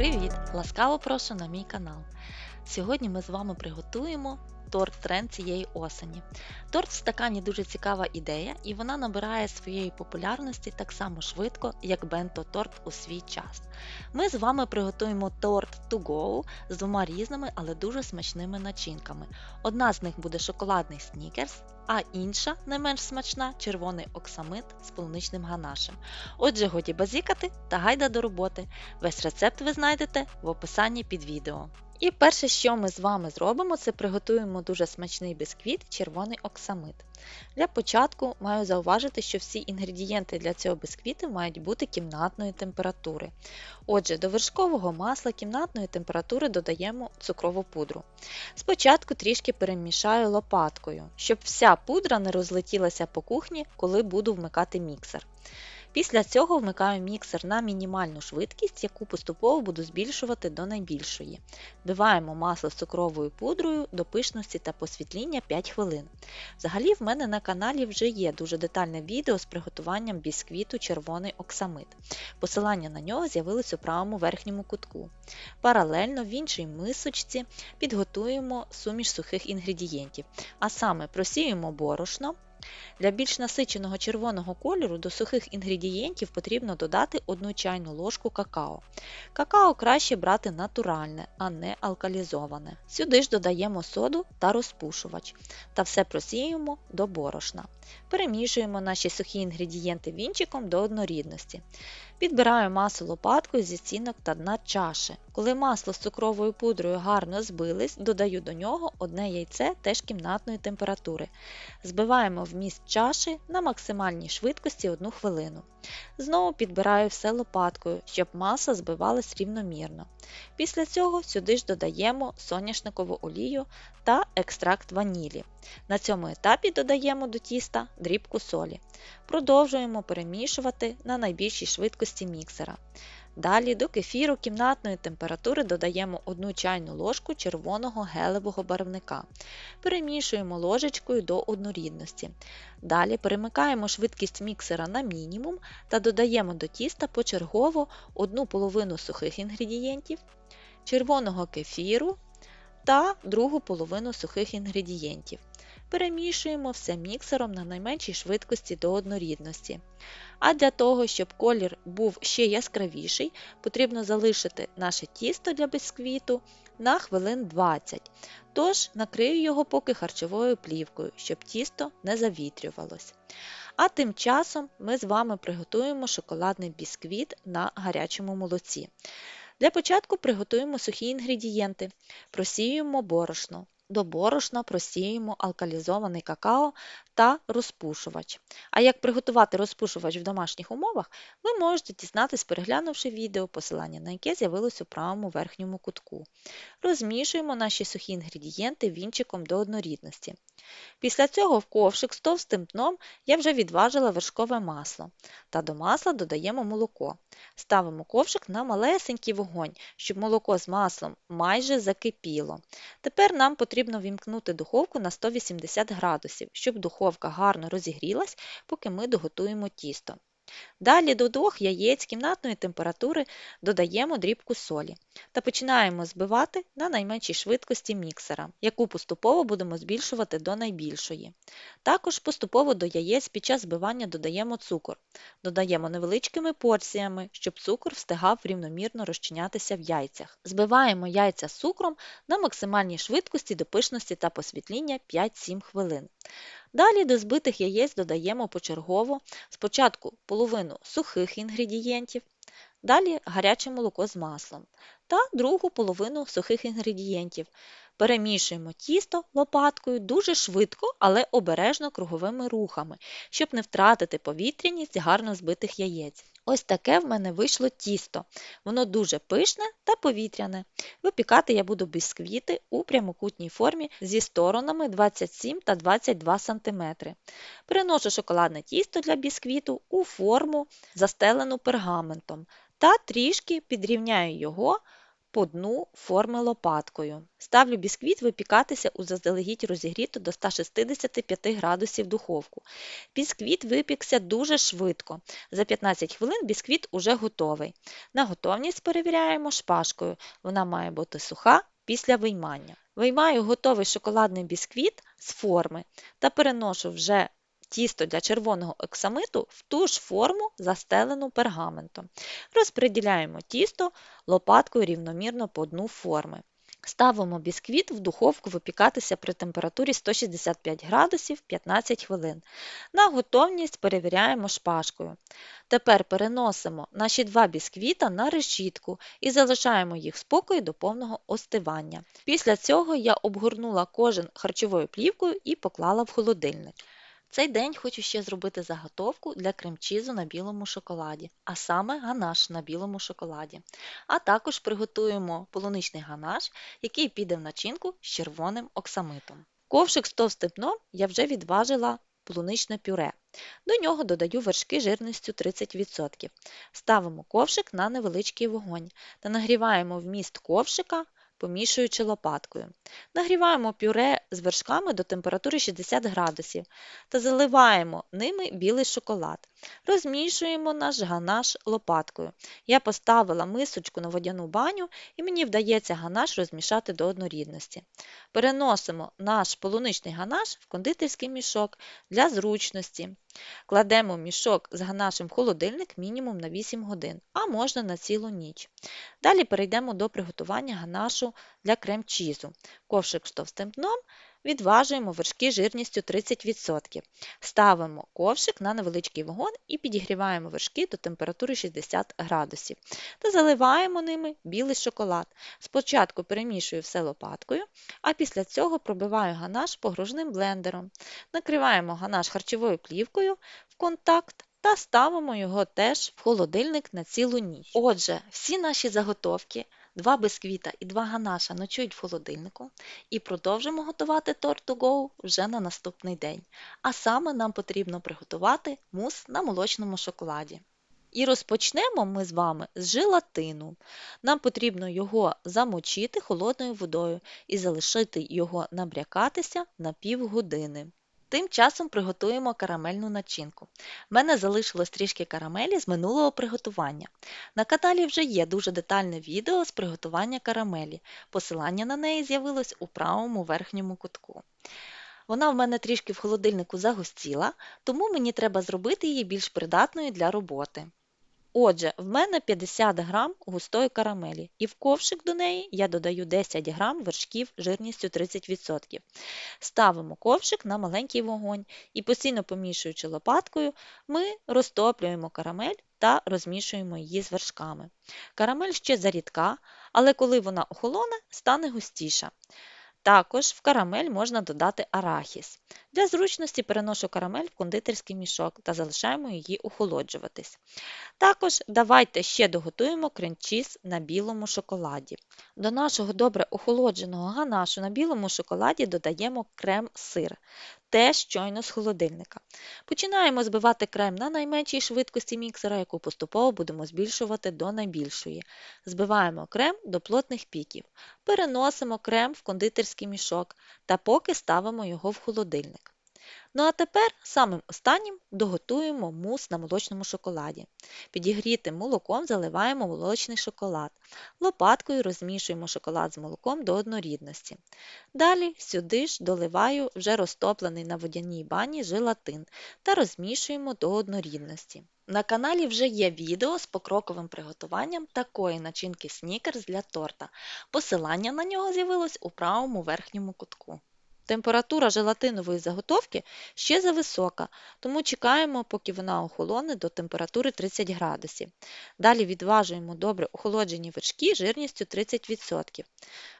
Привіт! Ласкаво прошу на мій канал. Сьогодні ми з вами приготуємо торт тренд цієї осені. Торт в стакані дуже цікава ідея, і вона набирає своєї популярності так само швидко, як бенто торт у свій час. Ми з вами приготуємо торт to go з двома різними, але дуже смачними начинками. Одна з них буде шоколадний снікерс, а інша, не менш смачна, червоний оксамит з полуничним ганашем. Отже, годі базікати та гайда до роботи. Весь рецепт ви знайдете в описанні під відео. І перше, що ми з вами зробимо, це приготуємо дуже смачний бісквіт червоний оксамит. Для початку маю зауважити, що всі інгредієнти для цього бісквіту мають бути кімнатної температури. Отже, до вершкового масла кімнатної температури додаємо цукрову пудру. Спочатку трішки перемішаю лопаткою, щоб вся пудра не розлетілася по кухні, коли буду вмикати міксер. Після цього вмикаю міксер на мінімальну швидкість, яку поступово буду збільшувати до найбільшої. Вбиваємо масло з цукровою пудрою до пишності та посвітління 5 хвилин. Взагалі, в мене на каналі вже є дуже детальне відео з приготуванням бісквіту червоний оксамит. Посилання на нього з'явилось у правому верхньому кутку. Паралельно в іншій мисочці підготуємо суміш сухих інгредієнтів, а саме просіємо борошно. Для більш насиченого червоного кольору до сухих інгредієнтів потрібно додати 1 чайну ложку какао. Какао краще брати натуральне, а не алкалізоване. Сюди ж додаємо соду та розпушувач та все просіємо до борошна. Перемішуємо наші сухі інгредієнти вінчиком до однорідності. Підбираю масу лопаткою зі стінок та дна чаші. Коли масло з цукровою пудрою гарно збились, додаю до нього одне яйце теж кімнатної температури. Збиваємо вміст чаші на максимальній швидкості 1 хвилину. Знову підбираю все лопаткою, щоб маса збивалась рівномірно. Після цього сюди ж додаємо соняшникову олію та екстракт ванілі. На цьому етапі додаємо до тіста дрібку солі. Продовжуємо перемішувати на найбільшій швидкості міксера. Далі до кефіру кімнатної температури додаємо 1 чайну ложку червоного гелевого барвника. Перемішуємо ложечкою до однорідності. Далі перемикаємо швидкість міксера на мінімум та додаємо до тіста почергово 1 половину сухих інгредієнтів, червоного кефіру та другу половину сухих інгредієнтів. Перемішуємо все міксером на найменшій швидкості до однорідності. А для того, щоб колір був ще яскравіший, потрібно залишити наше тісто для бісквіту на хвилин 20. Тож накрию його поки харчовою плівкою, щоб тісто не завітрювалось. А тим часом ми з вами приготуємо шоколадний бісквіт на гарячому молоці. Для початку приготуємо сухі інгредієнти, просіюємо борошно. До борошна просіємо алкалізований какао та розпушувач. А як приготувати розпушувач в домашніх умовах, ви можете дізнатись, переглянувши відео, посилання на яке з'явилось у правому верхньому кутку. Розмішуємо наші сухі інгредієнти вінчиком до однорідності. Після цього в ковшик з товстим дном я вже відважила вершкове масло та до масла додаємо молоко. Ставимо ковшик на малесенький вогонь, щоб молоко з маслом майже закипіло. Тепер нам потрібно вімкнути духовку на 180 градусів, щоб духовка гарно розігрілась, поки ми доготуємо тісто. Далі до двох яєць кімнатної температури додаємо дрібку солі та починаємо збивати на найменшій швидкості міксера, яку поступово будемо збільшувати до найбільшої. Також поступово до яєць під час збивання додаємо цукор. Додаємо невеличкими порціями, щоб цукор встигав рівномірно розчинятися в яйцях. Збиваємо яйця з цукром на максимальній швидкості до пишності та посвітління 5-7 хвилин. Далі до збитих яєць додаємо почергово спочатку половину сухих інгредієнтів, далі гаряче молоко з маслом та другу половину сухих інгредієнтів. Перемішуємо тісто лопаткою дуже швидко, але обережно круговими рухами, щоб не втратити повітряність гарно збитих яєць. Ось таке в мене вийшло тісто. Воно дуже пишне та повітряне. Випікати я буду бісквіти у прямокутній формі зі сторонами 27 та 22 см. Переношу шоколадне тісто для бісквіту у форму, застелену пергаментом, та трішки підрівняю його по дну форми лопаткою. Ставлю бісквіт випікатися у заздалегідь розігріту до 165 градусів духовку. Бісквіт випікся дуже швидко. За 15 хвилин бісквіт уже готовий. На готовність перевіряємо шпажкою. Вона має бути суха після виймання. Виймаю готовий шоколадний бісквіт з форми та переношу вже тісто для червоного оксамиту в ту ж форму, застелену пергаментом. Розподіляємо тісто лопаткою рівномірно по дну форми. Ставимо бісквіт в духовку випікатися при температурі 165 градусів 15 хвилин. На готовність перевіряємо шпажкою. Тепер переносимо наші два бісквіта на решітку і залишаємо їх в спокої до повного остивання. Після цього я обгорнула кожен харчовою плівкою і поклала в холодильник. Цей день хочу ще зробити заготовку для кремчізу на білому шоколаді, а саме ганаш на білому шоколаді. А також приготуємо полуничний ганаш, який піде в начинку з червоним оксамитом. Ковшик з товстим дном я вже відважила полуничне пюре. До нього додаю вершки жирністю 30%. Ставимо ковшик на невеличкий вогонь та нагріваємо вміст ковшика помішуючи лопаткою. Нагріваємо пюре з вершками до температури 60 градусів та заливаємо ними білий шоколад. Розмішуємо наш ганаш лопаткою. Я поставила мисочку на водяну баню і мені вдається ганаш розмішати до однорідності. Переносимо наш полуничний ганаш в кондитерський мішок для зручності. Кладемо мішок з ганашем в холодильник мінімум на 8 годин, а можна на цілу ніч. Далі перейдемо до приготування ганашу для крем-чізу. Ковшик з товстим дном Відважуємо вершки жирністю 30%. Ставимо ковшик на невеличкий вогонь і підігріваємо вершки до температури 60 градусів та заливаємо ними білий шоколад. Спочатку перемішую все лопаткою, а після цього пробиваю ганаш погружним блендером. Накриваємо ганаш харчовою плівкою в контакт. Та ставимо його теж в холодильник на цілу ніч. Отже, всі наші заготовки Два бисквіта і два ганаша ночують в холодильнику і продовжимо готувати торт to go вже на наступний день. А саме нам потрібно приготувати мус на молочному шоколаді. І розпочнемо ми з вами з желатину. Нам потрібно його замочити холодною водою і залишити його набрякатися на півгодини. Тим часом приготуємо карамельну начинку. В мене залишилось трішки карамелі з минулого приготування. На каналі вже є дуже детальне відео з приготування карамелі. Посилання на неї з'явилось у правому верхньому кутку. Вона в мене трішки в холодильнику загустіла, тому мені треба зробити її більш придатною для роботи. Отже, в мене 50 грам густої карамелі, і в ковшик до неї я додаю 10 грам вершків жирністю 30%. Ставимо ковшик на маленький вогонь і постійно помішуючи лопаткою, ми розтоплюємо карамель та розмішуємо її з вершками. Карамель ще зарідка, але коли вона охолоне, стане густіша. Також в карамель можна додати арахіс. Для зручності переношу карамель в кондитерський мішок та залишаємо її охолоджуватись. Також давайте ще доготуємо кренчіз на білому шоколаді. До нашого добре охолодженого ганашу на білому шоколаді додаємо крем-сир теж щойно з холодильника. Починаємо збивати крем на найменшій швидкості міксера, яку поступово будемо збільшувати до найбільшої. Збиваємо крем до плотних піків. Переносимо крем в кондитерський мішок та поки ставимо його в холодильник. Ну а тепер самим останнім доготуємо мус на молочному шоколаді. Підігрітим молоком заливаємо молочний шоколад. Лопаткою розмішуємо шоколад з молоком до однорідності. Далі сюди ж доливаю вже розтоплений на водяній бані желатин та розмішуємо до однорідності. На каналі вже є відео з покроковим приготуванням такої начинки снікерс для торта. Посилання на нього з'явилось у правому верхньому кутку. Температура желатинової заготовки ще зависока, тому чекаємо, поки вона охолоне до температури 30 градусів. Далі відважуємо добре охолоджені вершки жирністю 30%.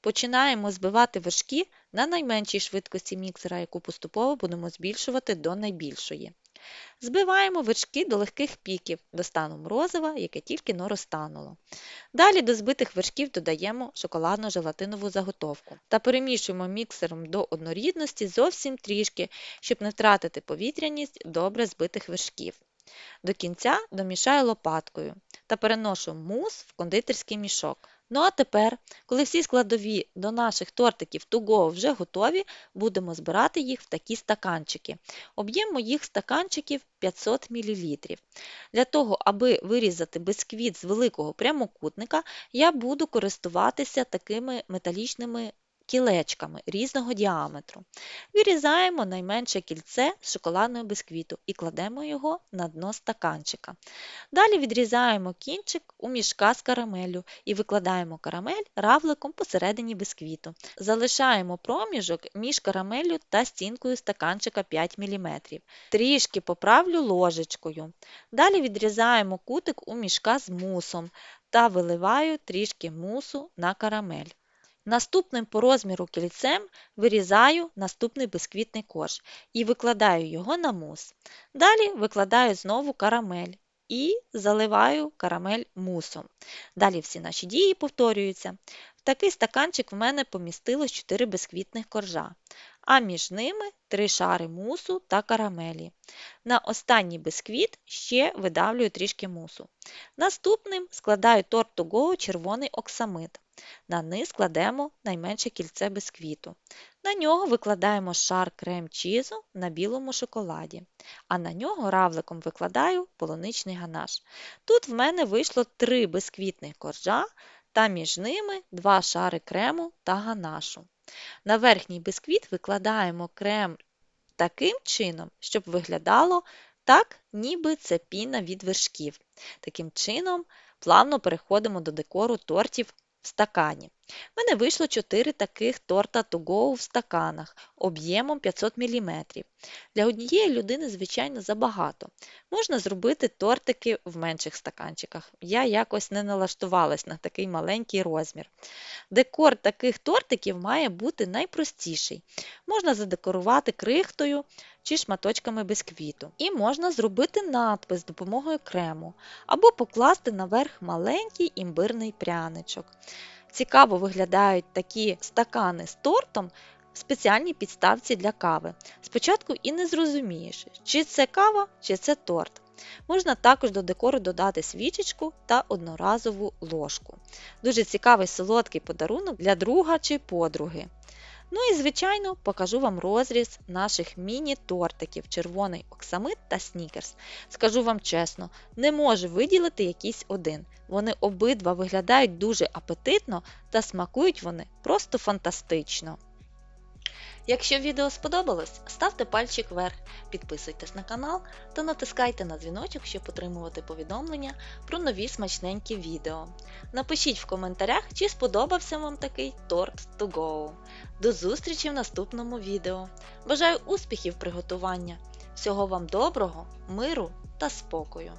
Починаємо збивати вершки на найменшій швидкості міксера, яку поступово будемо збільшувати до найбільшої. Збиваємо вершки до легких піків, до стану морозива, яке тільки но розтануло. Далі до збитих вершків додаємо шоколадну желатинову заготовку та перемішуємо міксером до однорідності зовсім трішки, щоб не втратити повітряність добре збитих вершків. До кінця домішаю лопаткою та переношу мус в кондитерський мішок. Ну а тепер, коли всі складові до наших тортиків туго вже готові, будемо збирати їх в такі стаканчики. Об'єм моїх стаканчиків 500 мл. Для того, аби вирізати бисквіт з великого прямокутника, я буду користуватися такими металічними кілечками різного діаметру. Вирізаємо найменше кільце з шоколадного бисквіту і кладемо його на дно стаканчика. Далі відрізаємо кінчик у мішка з карамеллю і викладаємо карамель равликом посередині бисквіту. Залишаємо проміжок між карамеллю та стінкою стаканчика 5 мм. Трішки поправлю ложечкою. Далі відрізаємо кутик у мішка з мусом та виливаю трішки мусу на карамель. Наступним по розміру кільцем вирізаю наступний бисквітний корж і викладаю його на мус. Далі викладаю знову карамель і заливаю карамель мусом. Далі всі наші дії повторюються. В такий стаканчик в мене помістилось 4 бисквітних коржа, а між ними 3 шари мусу та карамелі. На останній бисквіт ще видавлюю трішки мусу. Наступним складаю торт go червоний оксамит. На низ кладемо найменше кільце бисквіту. На нього викладаємо шар крем-чізу на білому шоколаді, а на нього равликом викладаю полуничний ганаш. Тут в мене вийшло три бисквітних коржа та між ними два шари крему та ганашу. На верхній бисквіт викладаємо крем таким чином, щоб виглядало так, ніби це піна від вершків. Таким чином, плавно переходимо до декору тортів стакані. В мене вийшло 4 таких торта to в стаканах об'ємом 500 мм. Для однієї людини, звичайно, забагато. Можна зробити тортики в менших стаканчиках. Я якось не налаштувалась на такий маленький розмір. Декор таких тортиків має бути найпростіший. Можна задекорувати крихтою чи шматочками бисквіту. І можна зробити надпис з допомогою крему або покласти наверх маленький імбирний пряничок. Цікаво виглядають такі стакани з тортом в спеціальній підставці для кави. Спочатку і не зрозумієш, чи це кава, чи це торт. Можна також до декору додати свічечку та одноразову ложку. Дуже цікавий солодкий подарунок для друга чи подруги. Ну і, звичайно, покажу вам розріз наших міні-тортиків червоний оксамит та снікерс. Скажу вам чесно, не можу виділити якийсь один. Вони обидва виглядають дуже апетитно та смакують вони просто фантастично. Якщо відео сподобалось, ставте пальчик вверх, підписуйтесь на канал та натискайте на дзвіночок, щоб отримувати повідомлення про нові смачненькі відео. Напишіть в коментарях, чи сподобався вам такий торт to go. До зустрічі в наступному відео. Бажаю успіхів приготування! Всього вам доброго, миру та спокою!